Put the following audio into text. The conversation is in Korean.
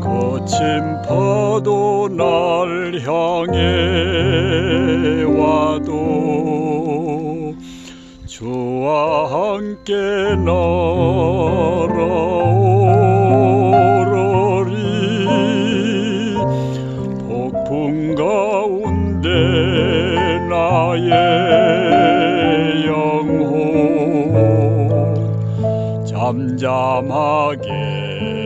거친 파도 날 향해 와도 주와 함께 날아오러리. 폭풍 가운데 나의 잠잠하게.